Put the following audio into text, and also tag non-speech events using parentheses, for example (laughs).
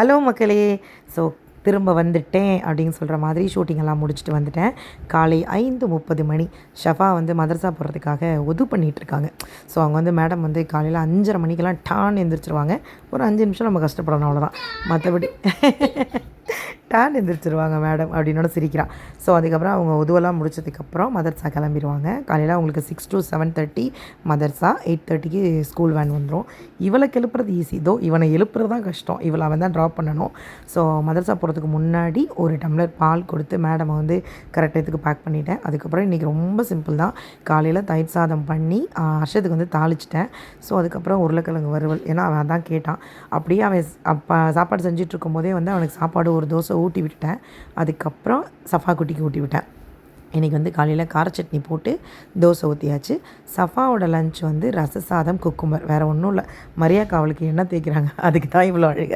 Hello மக்களே. So திரும்ப வந்துட்டேன் அப்படின்னு சொல்கிற மாதிரி ஷூட்டிங் எல்லாம் முடிச்சுட்டு வந்துட்டேன். காலை ஐந்து முப்பது மணி. ஷஃபா வந்து மதரசா போகிறதுக்காக ஒது பண்ணிகிட்டு இருக்காங்க. ஸோ அவங்க வந்து மேடம் வந்து காலையில் அஞ்சரை மணிக்கெல்லாம் டான் எந்திரிச்சிருவாங்க. ஒரு அஞ்சு நிமிஷம் நம்ம கஷ்டப்படணும் அவ்வளோதான் மற்றபடி (laughs) டான் எந்திரிச்சிருவாங்க மேடம் அப்படின்னோட சிரிக்கிறான். ஸோ அதுக்கப்புறம் அவங்க உதுவெல்லாம் முடிச்சதுக்கப்புறம் மதர்ஸா கிளம்பிடுவாங்க காலையில் அவங்களுக்கு சிக்ஸ் டு செவன் தேர்ட்டி மதர்ஸா எயிட் தேர்ட்டிக்கு ஸ்கூல் வேன் வந்துடும் இவளை எழுப்புறது ஈஸி தோ இவனை எழுப்புறது தான் கஷ்டம். இவளை அவன் தான் ட்ராப் பண்ணணும். ஸோ மதர்ஸா போகிறதுக்கு முன்னாடி ஒரு டம்ளர் பால் கொடுத்து மேடமை வந்து கரெக்ட் டயத்துக்கு பேக் பண்ணிட்டேன். அதுக்கப்புறம் இன்றைக்கி ரொம்ப சிம்பிள் தான். காலையில் தயிர் சாதம் பண்ணி அர்ஷத்துக்கு வந்து தாளிச்சிட்டேன். ஸோ அதுக்கப்புறம் உருளைக்கிழங்கு வறுவல். ஏன்னா அவன் தான் கேட்டான். அப்படியே அவன் அப்போ சாப்பாடு செஞ்சிட்ருக்கும் போதே வந்து அவனுக்கு சாப்பாடு ஒரு தோசை ஊட்டி விட்டுட்டேன் அதுக்கப்புறம் சஃபா குட்டிக்கு ஊட்டி விட்டேன் இன்றைக்கி வந்து காலையில் கார சட்னி போட்டு தோசை ஊற்றியாச்சு சஃபாவோட லஞ்ச் வந்து ரச சாதம் குக்கும்பர் வேறு ஒன்றும் இல்லை. மரியாக்கா அவளுக்கு என்ன தேய்க்கிறாங்க. அதுக்கு தான் இவ்வளோ அழுக.